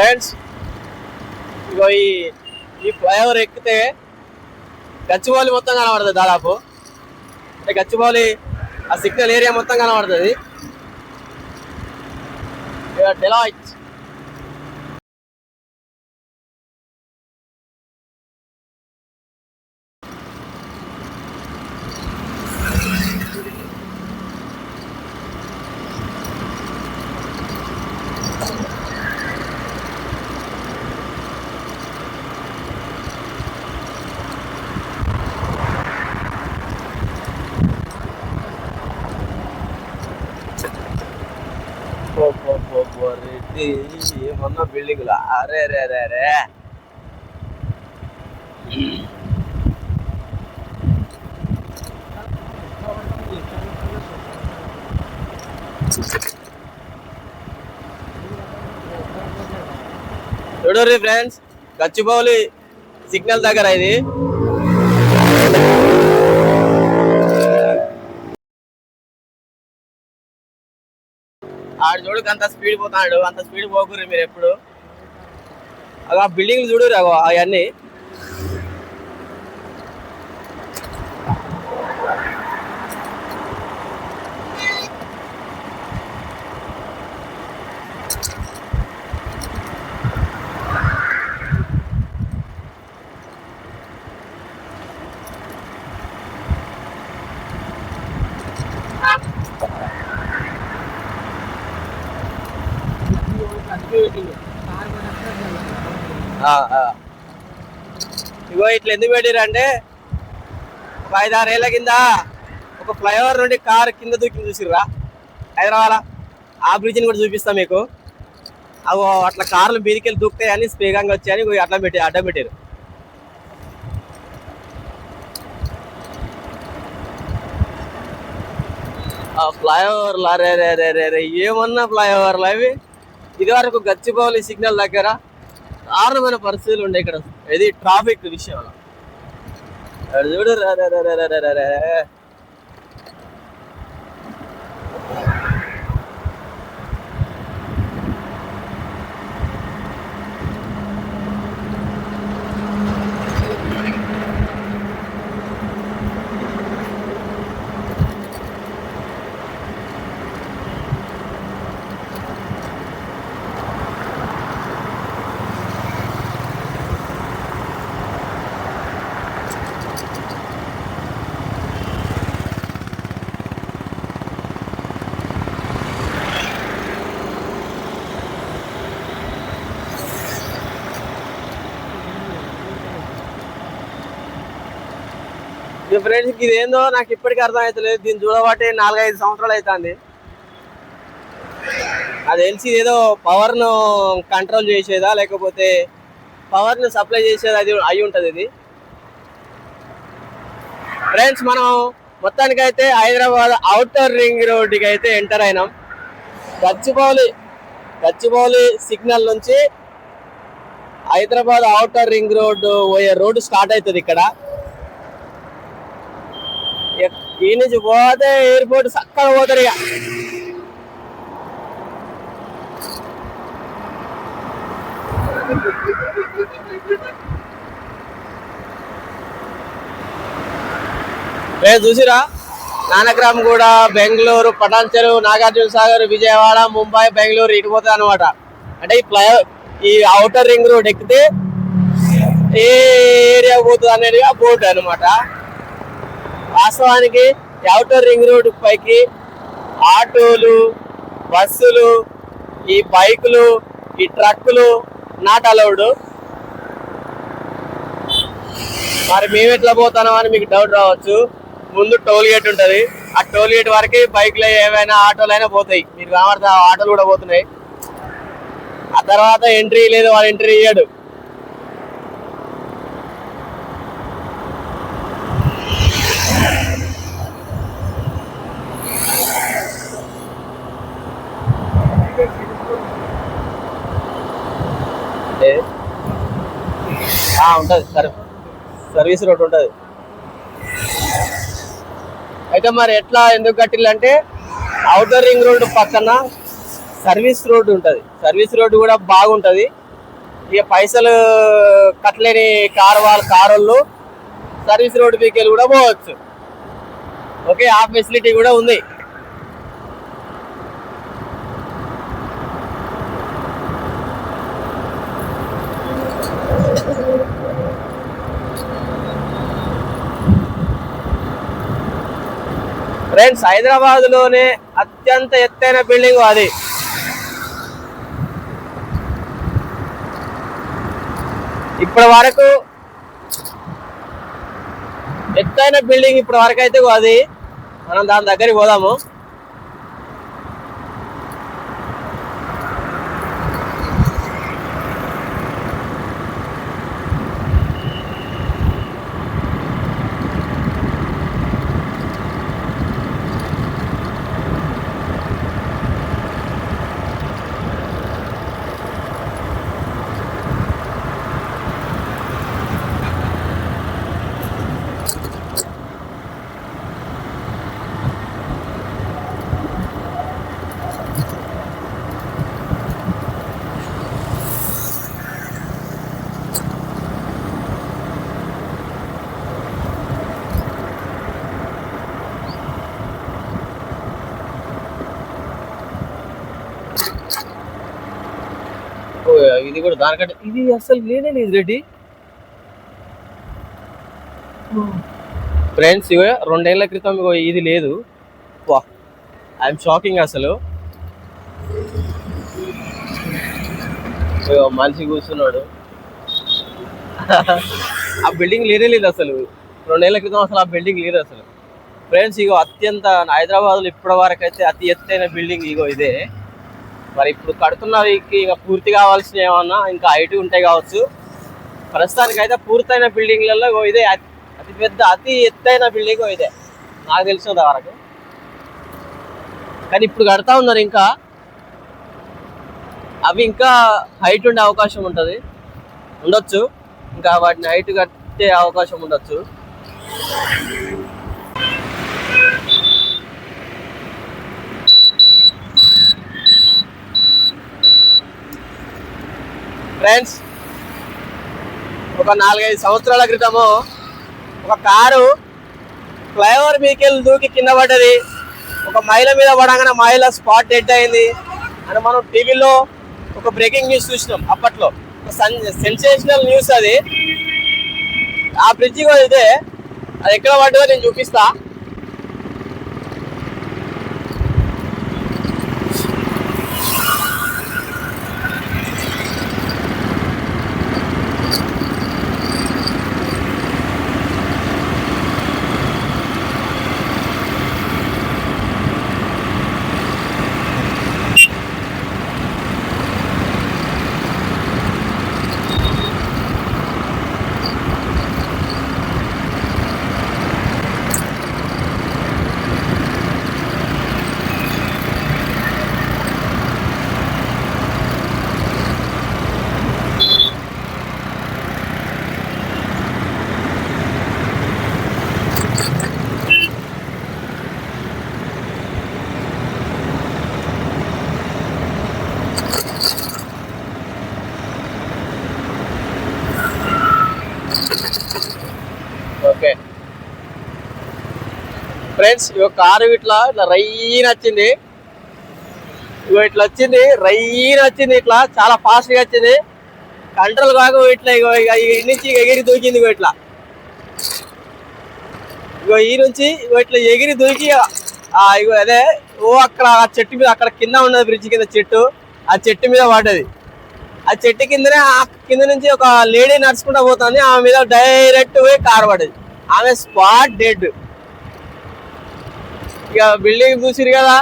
Friends ఇగో ఈ ఈ flyover ఎక్కితే గచ్చిబౌలి మొత్తం కనబడుతుంది దాదాపు. అంటే గచ్చిబౌలి ఆ సిగ్నల్ ఏరియా మొత్తం కనబడుతుంది. డెలాయిట్ రెడ్డి ఏమన్నా బిల్డింగ్లు అరే రే రే రే చూడరు ఫ్రెండ్స్ గచ్చిబౌలి సిగ్నల్ దగ్గర ఇది. ఆడు చూడు అంత స్పీడ్ పోతాడు అంత స్పీడ్ పోకుర్రు మీరు ఎప్పుడు. అలా బిల్డింగ్లు చూడు అవన్నీ ఆ, ఆ. ఇగో ఇట్లా ఎందుకు పెట్టారు అంటే ఒక ఐదు ఏళ్ళ కింద ఒక ఫ్లైఓవర్ నుండి కార్ కింద దూకి చూసిర్రా? హైదరాబాద్ ఆ బ్రిడ్జిని కూడా చూపిస్తాం మీకు. అవి అట్లా కార్లు బీదికెళ్ళి దూకుతాయని స్పీగంగా వచ్చాయని అట్లా పెట్టి అడ్డం పెట్టారు ఆ ఫ్లైఓవర్లు అరే రే రే రే రే ఏమన్నా ఫ్లైఓవర్లు అవి? ఇది వరకు గచ్చిబౌలి సిగ్నల్ దగ్గర దారుణమైన పరిస్థితులు ఉండే ఇక్కడ. ఇది ట్రాఫిక్ విషయంలో. అటు చూడు రే. ఫ్రెండ్స్ ఇది ఏందో నాకు ఇప్పటికీ అర్థం అవుతలేదు దీన్ని చూడబట్టి నాలుగైదు సంవత్సరాలు అవుతుంది అది తెలిసి ఏదో పవర్ను కంట్రోల్ చేసేదా? లేకపోతే పవర్ను సప్లై చేసేది? అది అయి ఉంటుంది ఇది. ఫ్రెండ్స్ మనం మొత్తానికైతే హైదరాబాద్ అవుటర్ రింగ్ రోడ్డుకి అయితే ఎంటర్ అయినాం. గచ్చిబౌలి గచ్చిబౌలి సిగ్నల్ నుంచి హైదరాబాద్ అవుటర్ రింగ్ రోడ్డు పోయే రోడ్డు స్టార్ట్ అవుతుంది ఇక్కడ. ఈ నుంచి పోతే ఎయిర్పోర్ట్ చక్కగా పోతారు ఇక. రే చూసిరా? నానగ్రామ్ కూడా బెంగళూరు పటాన్చెరు నాగార్జున సాగర్ విజయవాడ ముంబై బెంగళూరు ఇటు పోతుంది అనమాట అంటే ఈ ఫ్లై ఈ అవుటర్ రింగ్ రోడ్ ఎక్కితే ఏ ఏరియా పోతుంది అనేది ఆ బోర్డు అనమాట వాస్తవానికి ఈ అవుటర్ రింగ్ రోడ్ పైకి ఆటోలు బస్సులు ఈ బైకులు ఈ ట్రక్కులు నాట్ అలౌడ్ మరి మేము ఎట్లా పోతాం అని మీకు డౌట్ రావచ్చు. ముందు టోల్ గేట్ ఉంటుంది. ఆ టోల్ గేట్ వరకు బైక్లు ఏవైనా ఆటోలు అయినా పోతాయి. మీరు కనబడితే ఆటోలు కూడా పోతున్నాయి. ఆ తర్వాత ఎంట్రీ లేదు వాడు ఎంట్రీ ఇయ్యాడు ఏ? ఆ, ఉంటుంది సరే సర్వీస్ రోడ్ ఉంటుంది. అయితే మరి ఎట్లా ఎందుకు కట్టిల్లంటే అవుటర్ రింగ్ రోడ్ పక్కన సర్వీస్ రోడ్ ఉంటుంది. సర్వీస్ రోడ్ కూడా బాగుంటుంది. ఇక పైసలు కట్టలేని కారు వాళ్ళ కారోళ్ళు సర్వీస్ రోడ్డు పీకెళ్ళి కూడా పోవచ్చు. ఓకే ఆ ఫెసిలిటీ కూడా ఉంది. ఫ్రెండ్స్ హైదరాబాద్లోనే అత్యంత ఎత్తైన బిల్డింగ్ అది. ఇప్పటి వరకు ఎత్తైన బిల్డింగ్ ఇప్పటి వరకు అయితే అది. మనం దాని దగ్గరికి పోదాము ఓ, ఇది కూడా దానికంటే ఇది అసలు లేనే లేదు రెడ్డి. ఫ్రెండ్స్ ఇగో రెండేళ్ళ క్రితం ఇగో ఇది లేదు. వా ఐఎమ్ షాకింగ్ అసలు. మనిషి కూర్చున్నాడు. ఆ బిల్డింగ్ లేనే లేదు అసలు. రెండేళ్ళ క్రితం అసలు ఆ బిల్డింగ్ లేదు అసలు. ఫ్రెండ్స్ ఇగో అత్యంత హైదరాబాద్లో ఇప్పటి వరకు అయితే అతి ఎత్తైన బిల్డింగ్ ఇగో ఇదే. మరి ఇప్పుడు కడుతున్నవి ఇక పూర్తి కావాల్సిన ఏమన్నా ఇంకా హైట్ ఉంటాయి కావచ్చు. ప్రస్తుతానికి అయితే పూర్తయిన బిల్డింగ్లలో ఇదే అతి అతి పెద్ద అతి ఎత్తైన బిల్డింగ్ ఇదే. నాకు తెలిసినంత వరకు. కానీ ఇప్పుడు కడతా ఉన్నారు ఇంకా. అవి ఇంకా హైట్ ఉండే అవకాశం ఉంటుంది. ఉండొచ్చు. ఇంకా వాటిని హైట్ కట్టే అవకాశం ఉండొచ్చు. ఫ్రెండ్స్ ఒక నాలుగైదు సంవత్సరాల క్రితము ఒక కారు ఫ్లైఓవర్ వెహికల్ దూకి కింద పడ్డది. ఒక మహిళ మీద పడగానే మహిళ స్పాట్ డెడ్ అయింది. అని మనం టీవీలో ఒక బ్రేకింగ్ న్యూస్ చూసినాం అప్పట్లో. సెన్సేషనల్ న్యూస్ అది. ఆ బ్రిడ్జి కూడా ఇదే. అది ఎక్కడ పడ్డదో నేను చూపిస్తా ఓకే ఫ్రెండ్స్ ఇగో కారు ఇట్లా ఇట్లా రైన్ వచ్చింది. ఇగో ఇట్లా వచ్చింది రైన్ వచ్చింది ఇట్లా చాలా ఫాస్ట్గా వచ్చింది. కంట్రోల్ కాక ఇట్లా ఇగో ఇక నుంచి ఇక ఎగిరి దూకింది ఇగో ఇట్లా. ఇగో ఈ నుంచి ఇగో ఇట్లా ఎగిరి దూకి ఇగో అదే ఓ అక్కడ ఆ చెట్టు మీద అక్కడ కింద ఉన్నది బ్రిడ్జ్ కింద చెట్టు. ఆ చెట్టు మీద పడ్డది. ఆ చెట్టు కిందనే ఆ కింద నుంచి ఒక లేడీ నడుచుకుంటా పోతుంది. ఆమె మీద డైరెక్ట్ పోయి కారు పడ్డది. ఆమె స్పాట్ డెడ్ ఇక బిల్డింగ్ చూసిరు కదా.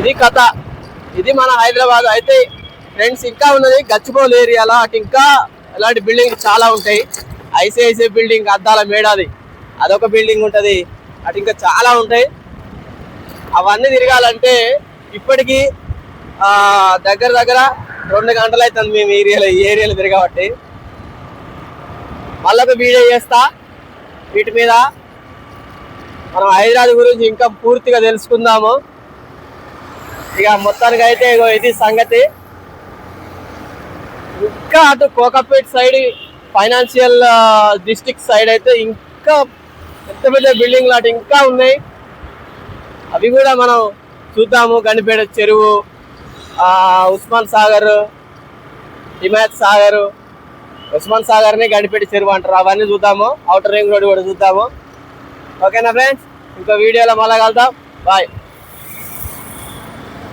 ఇది కథ. ఇది మన హైదరాబాద్. అయితే ఫ్రెండ్స్ ఇంకా ఉన్నది గచ్చిబౌలి ఏరియాలో. అటు ఇంకా ఇలాంటి బిల్డింగ్ చాలా ఉంటాయి. ఐసిఐసిఐ బిల్డింగ్ అద్దాల మేడాది. అదొక బిల్డింగ్ ఉంటుంది. అటు ఇంకా చాలా ఉంటాయి. అవన్నీ తిరగాలంటే ఇప్పటికీ దగ్గర దగ్గర రెండు గంటలు అవుతుంది మేము ఏరియాలో ఈ ఏరియాలో తిరగబట్టి. మళ్ళీ వీడియో చేస్తా. వీటి మీద మనం హైదరాబాద్ గురించి ఇంకా పూర్తిగా తెలుసుకుందాము. ఇక మొత్తానికి అయితే ఇగో ఇది సంగతి. ఇంకా అటు Kokapet side financial district side అయితే ఇంకా పెద్ద పెద్ద బిల్డింగ్లు అటు ఇంకా ఉన్నాయి. అవి కూడా మనం చూద్దాము. గండిపేట చెరువు ఉస్మాన్ సాగర్ హిమాయత్ సాగర్ ఉస్మాన్ సాగర్ని గండిపేట చెరువు అంటారు. అవన్నీ చూద్దాము. అవుటర్ రింగ్ రోడ్ కూడా చూద్దాము. ఓకేనా ఫ్రెండ్స్? ఇంకో వీడియోలో మళ్ళా కలుద్దాం. బాయ్.